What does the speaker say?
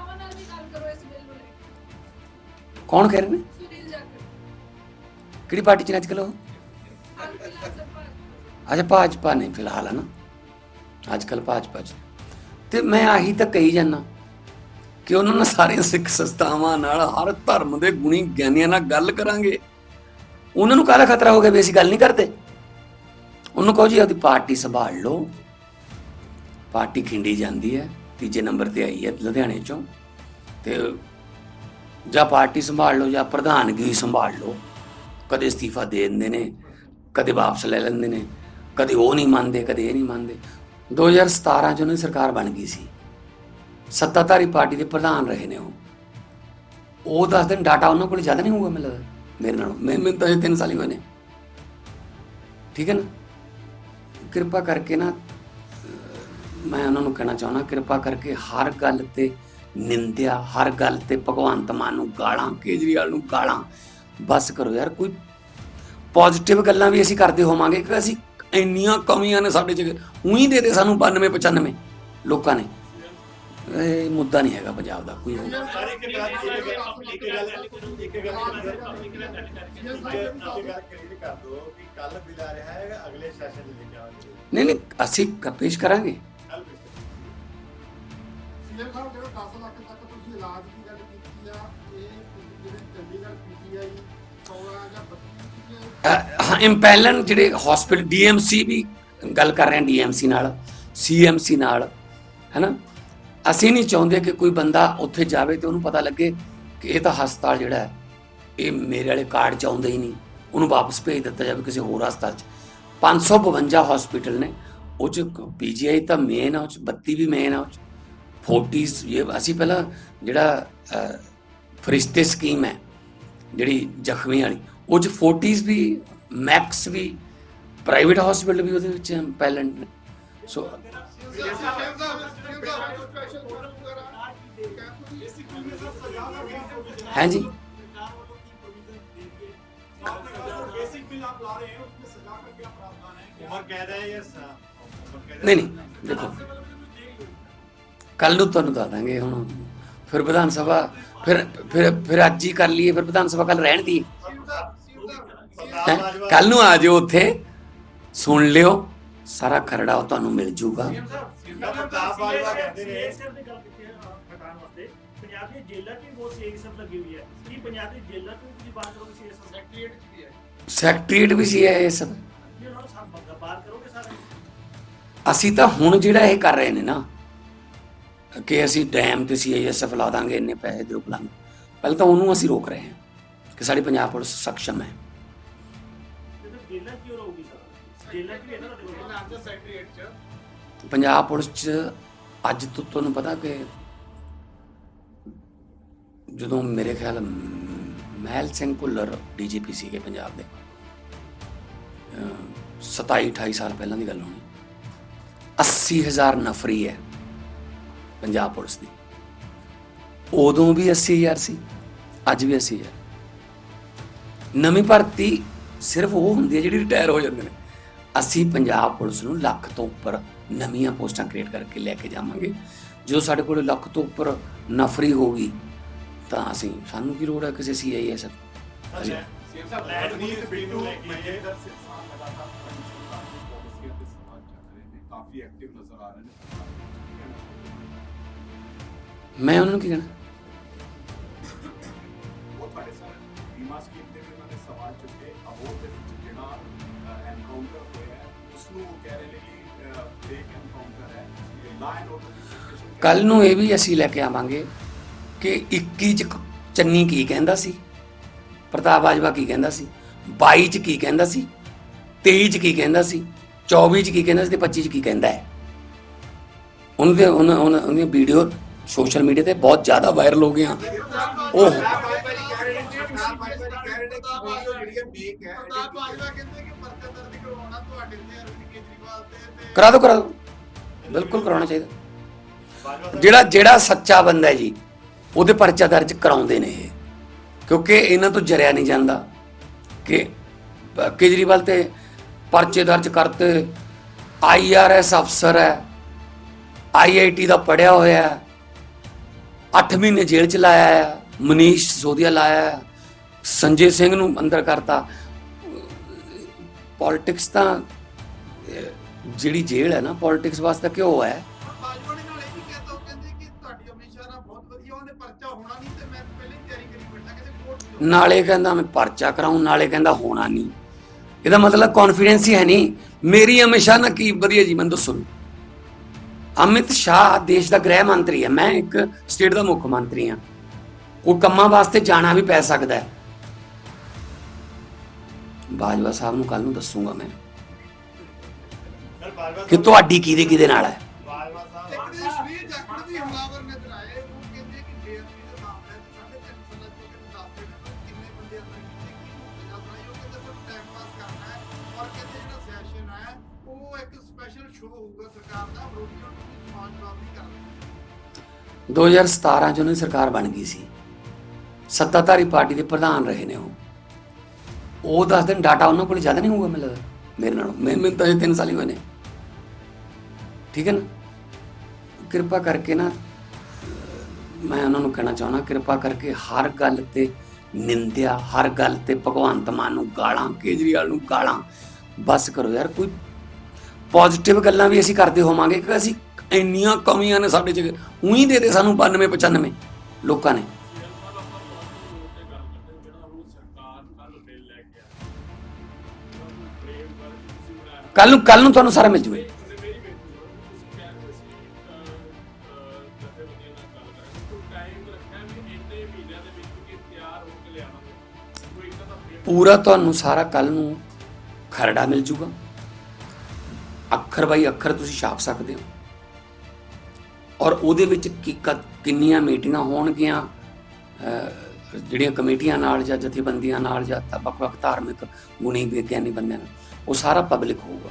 ਨੇਤਾਵਾਂ ਨਾਲ ਵੀ ਗੱਲ ਕਰੋ ਇਸ ਬਿੱਲ ਨੂੰ ਲੈ ਕੇ ਕੌਣ ਕਹਿ ਰਹੇ ਨੇ? ਸੁਨੀਲ ਜਾਖੜ। ਕਿਹੜੀ ਪਾਰਟੀ ਚ ਨੇ ਅੱਜ ਕੱਲ੍ਹ ਉਹ? ਅੱਛਾ ਭਾਜਪਾ ਨਹੀਂ ਫਿਲਹਾਲ ਹੈ ਨਾ? ਅੱਜ ਕੱਲ੍ਹ ਭਾਜਪਾ ਚ ਤੇ ਮੈਂ ਆਹੀ ਤਾਂ ਕਹੀ ਜਾਂਦਾ ਕਿ ਉਹਨਾਂ ਨਾਲ ਸਾਰੇ ਸਿੱਖ ਸੰਸਥਾਵਾਂ ਨਾਲ ਹਰ ਧਰਮ ਦੇ ਗੁਣੀ ਗਿਆਨੀਆਂ ਨਾਲ ਗੱਲ ਕਰਾਂਗੇ। ਉਹਨਾਂ ਨੂੰ ਕਾਹਦਾ ਖਤਰਾ ਹੋ ਗਿਆ ਵੀ ਅਸੀਂ ਗੱਲ ਨਹੀਂ ਕਰਦੇ? ਉਹਨੂੰ ਕਹੋ ਜੀ ਆਪਦੀ ਪਾਰਟੀ ਸੰਭਾਲ ਲਓ। ਪਾਰਟੀ ਖਿੰਡੀ ਜਾਂਦੀ ਹੈ। ਤੀਜੇ ਨੰਬਰ ਤੇ ਆਈ ਹੈ ਲੁਧਿਆਣੇ ਚੋਂ। ਤੇ ਜਾਂ ਪਾਰਟੀ ਸੰਭਾਲ ਲਓ ਜਾਂ ਪ੍ਰਧਾਨਗੀ ਸੰਭਾਲ ਲਓ। ਕਦੇ ਅਸਤੀਫਾ ਦੇ ਦਿੰਦੇ ਨੇ, ਕਦੇ ਵਾਪਸ ਲੈ ਲੈਂਦੇ ਨੇ, ਕਦੇ ਉਹ ਨਹੀਂ ਮੰਨਦੇ, ਕਦੇ ਇਹ ਨਹੀਂ ਮੰਨਦੇ। 2017 ਚ ਉਹਨਾਂ ਦੀ ਸਰਕਾਰ ਬਣ ਗਈ ਸੀ। ਸੱਤਾਧਾਰੀ ਪਾਰਟੀ ਦੇ ਪ੍ਰਧਾਨ ਰਹੇ ਨੇ ਉਹ। ਉਹ ਦੱਸ ਦਿਨ ਡਾਟਾ ਉਹਨਾਂ ਕੋਲ ਜ਼ਿਆਦਾ ਨਹੀਂ ਹੋਊਗਾ ਮੈਨੂੰ ਲੱਗਦਾ, ਮੇਰੇ ਨਾਲ। ਮੈਂ ਮੈਨੂੰ ਤਾਂ ਇਹ 3 ਸਾਲ ਹੀ ਹੋਏ ਨੇ। ਠੀਕ ਹੈ ਨਾ? ਕਿਰਪਾ ਕਰਕੇ ਨਾ ਮੈਂ ਉਹਨਾਂ ਨੂੰ ਕਹਿਣਾ ਚਾਹੁੰਦਾ ਕਿਰਪਾ ਕਰਕੇ ਹਰ ਗੱਲ ਤੇ ਨਿੰਦਿਆ ਹਰ ਗੱਲ ਤੇ ਭਗਵੰਤ ਮਾਨ ਨੂੰ ਗਾਲਾਂ ਕੇਜਰੀਵਾਲ ਨੂੰ ਗਾਲਾਂ ਬਸ ਕਰੋ ਯਾਰ ਕੋਈ ਪੋਜ਼ਿਟਿਵ ਗੱਲਾਂ ਵੀ ਅਸੀਂ ਕਰਦੇ ਹੋਵਾਂਗੇ ਕਿ ਅਸੀਂ ਇੰਨੀਆਂ ਕਮੀਆਂ ਨੇ ਸਾਡੇ ਚ ਉਹੀ ਦੇ ਦੇ ਸਾਨੂੰ 92 95 ਲੋਕਾਂ ਨੇ ਇਹ ਮੁੱਦਾ ਨਹੀਂ ਹੈਗਾ ਪੰਜਾਬ ਦਾ ਕੋਈ ਨਹੀਂ ਨਹੀਂ ਅਸੀਂ ਕ- ਪੇਸ਼ ਕਰਾਂਗੇ ਕੱਲ ਸੀਐਮ ਜਿਹੜਾ 10 ਲੱਖ ਤੱਕ ਤੁਸੀਂ ਇਲਾਜ ਦੀ ਗੱਲ ਕੀਤੀ ਆ, ਇਹ ਜਿਹੜੇ ਚੰਡੀਗੜ੍ਹ ਪੀਜੀਆਈ 16 ਜਾਂ 32 ਇੰਪੈਲਨ ਜਿਹੜੇ ਹਸਪੀਟਲ ਡੀਐਮਸੀ ਵੀ ਗੱਲ ਕਰ ਰਹੇ ਹਾਂ ਡੀਐਮਸੀ ਨਾਲ ਸੀਐਮਸੀ ਨਾਲ, ਹੈਨਾ? ਅਸੀਂ ਨਹੀਂ ਚਾਹੁੰਦੇ ਕਿ ਕੋਈ ਬੰਦਾ ਉੱਥੇ ਜਾਵੇ ਤੇ ਉਹਨੂੰ ਪਤਾ ਲੱਗੇ ਕਿ ਇਹ ਤਾਂ ਹਸਪਤਾਲ ਜਿਹੜਾ ਹੈ, ਇਹ ਮੇਰੇ ਵਾਲੇ ਕਾਰਡ ਚ ਆਉਂਦਾ ਹੀ ਨਹੀਂ। ਉਹਨੂੰ ਵਾਪਸ ਭੇਜ ਦਿੱਤਾ ਜਾਵੇ ਕਿਸੇ ਹੋਰ ਹਸਪਤਾਲ ਚ। 552 ਹਸਪੀਟਲ ਨੇ, ਉਹ ਚ ਪੀਜੀਆਈ ਤਾਂ ਮੇਨ ਆ, ਉਹ ਚ 32 ਵੀ ਮੇਨ ਆ, ਉਹ ਚ। 40s ਇਹ ਅਸੀਂ ਪਹਿਲਾਂ ਜਿਹੜਾ ਫਰਿਸ਼ਤੇ ਸਕੀਮ ਹੈ ਜਿਹੜੀ ਜ਼ਖਮੀ ਵਾਲੀ ਉਹ ਚ 40s ਵੀ ਮੈਕਸ ਵੀ ਪ੍ਰਾਈਵੇਟ ਹਸਪੀਟਲ ਵੀ ਉਹਦੇ ਵਿੱਚ ਪੈਲੈਂਟ ਸੋ ਹਾਂਜੀ? ਨਹੀਂ ਨਹੀਂ ਦੇਖੋ ਕੱਲ ਨੂੰ ਤੁਹਾਨੂੰ ਦੱਸ ਦਾਂਗੇ ਹੁਣ। ਫਿਰ ਵਿਧਾਨ ਸਭਾ, ਫਿਰ ਫਿਰ ਫਿਰ ਅੱਜ ਹੀ ਕਰ ਲਈਏ, ਫਿਰ ਵਿਧਾਨ ਸਭਾ ਕੱਲ ਰਹਿਣ ਦੀ। ਕੱਲ ਨੂੰ ਆ ਜਾਓ ਉੱਥੇ। ਸੁਣ ਲਿਓ, ਸਾਰਾ ਖਰੜਾ ਉਹ ਤੁਹਾਨੂੰ ਮਿਲ ਜੂਗਾ। ਪੰਜਾਬ ਦੀ ਜੇਲ੍ਹਾਂ 'ਚ ਬਹੁਤ ਸੀਐਸਐਫ ਲੱਗੀ ਹੋਈ ਹੈ ਕੀ ਪੰਜਾਬ ਦੀ ਜੇਲ੍ਹਾਂ 'ਚ ਤੁਸੀਂ ਬਾਤ ਕਰੋਗੇ ਸੀਐਸਐਫ ਸੈਕਟਰੀਏਟ 'ਚ ਵੀ ਹੈ ਸੈਕਟਰੀਏਟ ਵੀ ਸੀ ਇਹ ਸਭ। ਅਸੀਂ ਤਾਂ ਹੁਣ ਜਿਹੜਾ ਇਹ ਕਰ ਰਹੇ ਨੇ ਨਾ ਕਿ ਅਸੀਂ ਡੈਮ ਤੇ ਸੀਆਈਐਸਐਫ ਲਾ ਦਾਂਗੇ, ਇੰਨੇ ਪੈਸੇ ਦਿਓ ਉਪਲੰਘ ਪਹਿਲਾਂ ਤਾਂ ਉਹਨੂੰ ਅਸੀਂ ਰੋਕ ਰਹੇ ਹਾਂ ਕਿ ਸਾਡੀ ਪੰਜਾਬ ਪੁਲਿਸ ਸક્ષਮ ਹੈ। ਪੰਜਾਬ ਪੁਲਿਸ ਚ ਅੱਜ ਤੋਂ ਤੁਹਾਨੂੰ ਪਤਾ ਕਿ ਜਦੋਂ ਮੇਰੇ ਖਿਆਲ ਮਹਿਲ ਸਿੰਘ ਭੁੱਲਰ ਡੀਜੀਪੀ ਸੀਗੇ ਪੰਜਾਬ ਦੇ, ਅਹ 27 28 ਸਾਲ ਪਹਿਲਾਂ ਦੀ ਗੱਲ ਹੋਣੀ। 80000 ਨਫਰੀ ਹੈ। ਪੰਜਾਬ ਪੁਲਿਸ ਦੀ। ਉਦੋਂ ਵੀ 80000 ਸੀ ਅੱਜ ਵੀ 80000 ਨਵੀਂ ਭਰਤੀ ਸਿਰਫ ਉਹ ਹੁੰਦੀ ਹੈ ਜਿਹੜੀ ਰਿਟਾਇਰ ਹੋ ਜਾਂਦੇ ਨੇ। ਅਸੀਂ ਪੰਜਾਬ ਪੁਲਿਸ ਨੂੰ ਲੱਖ ਤੋਂ ਉੱਪਰ ਨਵੀਆਂ ਪੋਸਟਾਂ ਕ੍ਰੀਏਟ ਕਰਕੇ ਲੈ ਕੇ ਜਾਵਾਂਗੇ। ਜਦੋਂ ਸਾਡੇ ਕੋਲ ਲੱਖ ਤੋਂ ਉੱਪਰ ਨਫਰੀ ਹੋਗੀ ਤਾਂ ਅਸੀਂ ਸਾਨੂੰ ਕੀ ਲੋੜ ਹੈ ਕਿਸੇ ਸੀਆਈਐਸ ਅਸੀਂ ਕਾਫੀ ਐਕਟਿਵ ਨਜ਼ਰ ਆ ਰਹੇ ਨੇ। ਮੈਂ ਉਹਨਾਂ ਨੂੰ ਕੀ ਕਹਿਣਾ? ਕੱਲ ਨੂੰ ਇਹ ਵੀ ਅਸੀਂ ਲੈ ਕੇ ਆਵਾਂਗੇ ਕਿ 21 ਚ ਚੰਨੀ ਕੀ ਕਹਿੰਦਾ ਸੀ? ਪ੍ਰਤਾਪ ਬਾਜਵਾ ਕੀ ਕਹਿੰਦਾ ਸੀ? 22 ਚ ਕੀ ਕਹਿੰਦਾ ਸੀ? 23 ਚ ਕੀ ਕਹਿੰਦਾ ਸੀ? 24 ਚ ਕੀ ਕਹਿੰਦਾ ਸੀ ਤੇ 25 ਚ ਕੀ ਕਹਿੰਦਾ ਹੈ? ਉਹਨਾਂ ਦੇ ਉਹਨਾਂ ਉਹਨਾਂ- ਵੀਡੀਓ ਸੋਸ਼ਲ ਮੀਡੀਆ ਤੇ ਬਹੁਤ ਜ਼ਿਆਦਾ ਵਾਇਰਲ ਹੋ ਗਈਆਂ। ਉਹ ਕਰਾ ਦਿਓ ਕਰਾ ਦਿਓ। ਬਿਲਕੁਲ ਕਰਾਉਣਾ ਚਾਹੀਦਾ। ਜਿਹੜਾ ਜਿਹੜਾ ਸੱਚਾ ਬੰਦਾ ਹੈ ਜੀ ਉਹਦੇ ਪਰਚਾ ਦਰਜ ਕਰਾਉਂਦੇ ਨੇ ਇਹ। ਕਿਉਂਕਿ ਇਹਨਾਂ ਤੋਂ ਜਰਿਆ ਨਹੀਂ ਜਾਂਦਾ ਕਿ ਕੇਜਰੀਵਾਲ ਤੇ ਪਰਚੇ ਦਰਜ ਕਰਤੇ। ਆਈਆਰਐਸ ਅਫਸਰ ਹੈ। ਆਈਆਈਟੀ ਦਾ ਪੜਿਆ ਹੋਇਆ ਹੈ। 8 ਮਹੀਨੇ ਜੇਲ੍ਹ ਚ ਲਾਇਆ ਆ ਮਨੀਸ਼ ਸੋਧੀਆ ਲਾਇਆ ਆ ਸੰਜੇ ਸਿੰਘ ਨੂੰ ਅੰਦਰ ਕਰਤਾ। ਪੋਲਿਟਿਕਸ ਤਾਂ ਜਿਹੜੀ ਜੇਲ੍ਹ ਹੈ ਨਾ ਪੋਲਿਟਿਕਸ ਵਾਸਤੇ ਕਿਉਂ ਹੈ। ਨਾਲੇ ਕਹਿੰਦਾ ਮੈਂ ਪਰਚਾ ਕਰਾਉਂ ਨਾਲੇ ਕਹਿੰਦਾ ਹੋਣਾ ਨਹੀਂ। ਇਹਦਾ ਮਤਲਬ ਕੌਨਫੀਡੈਂਸ ਹੀ ਹੈ ਨਹੀਂ। ਮੇਰੀ ਹਮੇਸ਼ਾ ਨਾ ਕੀ ਵਧੀਆ ਜੀ ਮੈਨੂੰ ਦੱਸੋ। ਅਮਿਤ ਸ਼ਾਹ ਦੇਸ਼ ਦਾ ਗ੍ਰਹਿ ਮੰਤਰੀ ਹੈ। ਮੈਂ ਇੱਕ ਸਟੇਟ ਦਾ ਮੁੱਖ ਮੰਤਰੀ ਹਾਂ। ਉਹ ਕੰਮਾਂ ਵਾਸਤੇ ਜਾਣਾ ਵੀ ਪੈ ਸਕਦਾ ਹੈ। ਬਾਜਵਾ ਸਾਹਿਬ ਨੂੰ ਕੱਲ ਨੂੰ ਦੱਸੂਗਾ ਮੈਂ ਕਿ ਤੁਹਾਡੀ ਕਿਹਦੇ ਕਿਹਦੇ ਨਾਲ ਹੈ। ਇੱਕ ਸਪੈਸ਼ਲ ਸ਼ੋਅ ਹੋਊਗਾ ਸਰਕਾਰ ਦਾ ਵਿਰੋਧੀਆਂ ਨੂੰ ਕੋਈ ਸਮਾਨ ਜਵਾਬ 2017 ਚ ਉਹਨਾਂ ਦੀ ਸਰਕਾਰ ਬਣ ਗਈ ਸੀ। ਸੱਤਾਧਾਰੀ ਪਾਰਟੀ ਦੇ ਪ੍ਰਧਾਨ ਰਹੇ ਨੇ ਉਹ। ਉਹ ਦੱਸ ਦਿਨ ਡਾਟਾ ਉਹਨਾਂ ਕੋਲ ਜ਼ਿਆਦਾ ਨਹੀਂ ਹੋਊਗਾ ਮੈਨੂੰ ਲੱਗਦਾ, ਮੇਰੇ ਨਾਲ। ਮੈਂ ਮੈਨੂੰ ਤਾਂ 3 ਸਾਲ ਹੀ ਹੋਏ ਨੇ। ਠੀਕ ਹੈ ਨਾ? ਕਿਰਪਾ ਕਰਕੇ ਨਾ, ਮੈਂ ਉਹਨਾਂ ਨੂੰ ਕਹਿਣਾ ਚਾਹੁੰਦਾ, ਕਿਰਪਾ ਕਰਕੇ ਹਰ ਗੱਲ ਤੇ ਨਿੰਦਿਆ, ਹਰ ਗੱਲ ਤੇ ਭਗਵੰਤ ਮਾਨ ਨੂੰ ਗਾਲਾਂ, ਕੇਜਰੀਵਾਲ ਨੂੰ ਗਾਲਾਂ, ਬਸ ਕਰੋ ਯਾਰ, ਕੋਈ ਪੋਜ਼ਿਟਿਵ ਗੱਲਾਂ ਵੀ ਅਸੀਂ ਕਰਦੇ ਹੋਵਾਂਗੇ ਕਿ ਅਸੀਂ ਇੰਨੀਆਂ ਕਮੀਆਂ ਨੇ ਸਾਡੇ ਚ, ਉਹੀ ਦੇ ਦੇ ਸਾਨੂੰ 92 95 ਲੋਕਾਂ ਨੇ। ਕੱਲ ਨੂੰ ਕੱਲ ਨੂੰ ਤੁਹਾਨੂੰ ਸਾਰਾ ਮਿਲ ਜੂਗਾ। ਪੂਰਾ ਤੁਹਾਨੂੰ ਸਾਰਾ ਕੱਲ ਨੂੰ ਖਰੜਾ ਮਿਲ ਜੂਗਾ। ਅੱਖਰ ਬਾਈ ਅੱਖਰ ਤੁਸੀਂ ਛਾਪ ਸਕਦੇ ਹੋ। ਔਰ ਉਹਦੇ ਵਿੱਚ ਕੀ ਕ- ਕਿੰਨੀਆਂ ਮੀਟਿੰਗਾਂ ਹੋਣਗੀਆਂ ਜਿਹੜੀਆਂ ਕਮੇਟੀਆਂ ਨਾਲ ਜਾਂ ਜਥੇਬੰਦੀਆਂ ਨਾਲ ਜਾਂ ਵੱਖ ਵੱਖ ਧਾਰਮਿਕ ਗੁਣੀ ਵਿਗਿਆਨੀ ਬੰਦਿਆਂ ਨਾਲ, ਉਹ ਸਾਰਾ ਪਬਲਿਕ ਹੋਊਗਾ।